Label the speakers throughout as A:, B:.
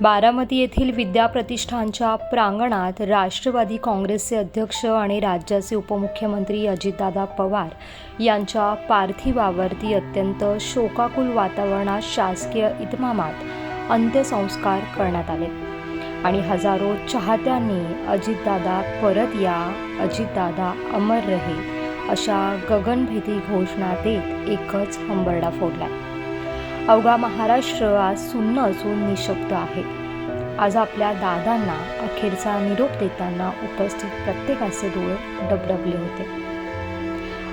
A: बारामती येथील विद्याप्रतिष्ठानच्या प्रांगणात राष्ट्रवादी काँग्रेसचे अध्यक्ष आणि राज्याचे उपमुख्यमंत्री अजितदादा पवार यांच्या पार्थिवावरती अत्यंत शोकाकुल वातावरणात शासकीय इतमामात अंत्यसंस्कार करण्यात आले. आणि हजारो चाहत्यांनी अजितदादा परत या अजितदादा अमर रहे अशा गगनभेदी घोषणा देत एकच हंबरडा फोडला. अवघा महाराष्ट्र आज सुन्न असून निशब्द आहे. आज आपल्या दादांना अखेरचा निरोप देताना उपस्थित प्रत्येकाचे डोळे डबडबले होते.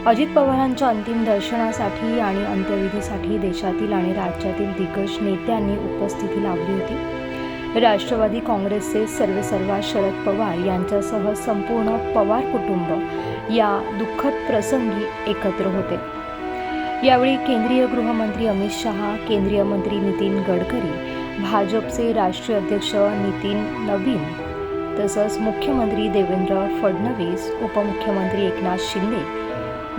A: अजित पवारांच्या अंतिम दर्शनासाठी आणि अंत्यविधीसाठी देशातील आणि राज्यातील दिग्गज नेत्यांनी उपस्थिती लावली होती. राष्ट्रवादी काँग्रेसचे सर्वेसर्वा शरद पवार यांच्यासह संपूर्ण पवार कुटुंब या दुःखद प्रसंगी एकत्र होते. यावेळी केंद्रीय गृहमंत्री अमित शहा केंद्रीय मंत्री नितीन गडकरी भाजपचे राष्ट्रीय अध्यक्ष नितीन नवीन तसंच मुख्यमंत्री देवेंद्र फडणवीस उपमुख्यमंत्री एकनाथ शिंदे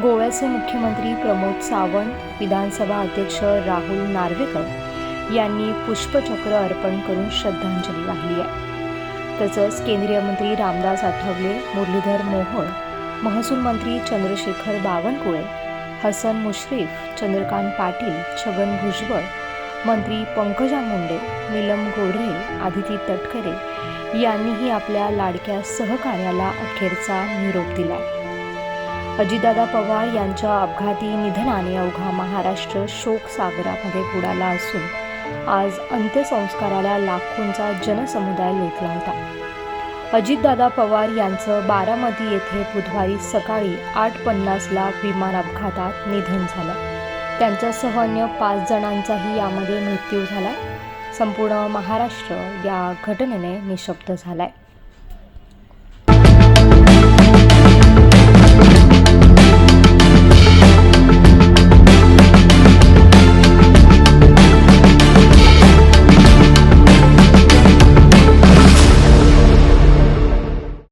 A: गोव्याचे मुख्यमंत्री प्रमोद सावंत विधानसभा अध्यक्ष राहुल नार्वेकर यांनी पुष्पचक्र अर्पण करून श्रद्धांजली वाहिली आहे. तसंच केंद्रीय मंत्री रामदास आठवले मुरलीधर मोहोळ महसूल मंत्री चंद्रशेखर बावनकुळे हसन मुश्रीफ चंद्रकांत पाटील छगन भुजबळ मंत्री पंकजा मुंडे नीलम गोऱ्हे आदिती तटकरे यांनीही आपल्या लाडक्या सहकार्याला अखेरचा निरोप दिला. अजितदादा पवार यांच्या अपघाती निधनाने अवघा महाराष्ट्र शोक सागरामध्ये बुडाला असून आज अंत्यसंस्काराला लाखोंचा जनसमुदाय लोटला होता. अजितदादा पवार यांचं बारामती येथे बुधवारी सकाळी आठ पन्नासला विमान अपघातात निधन झालं. त्यांच्यासह अन्य पाच जणांचाही यामध्ये मृत्यू झाला संपूर्ण महाराष्ट्र या घटनेने निशब्द झाला आहे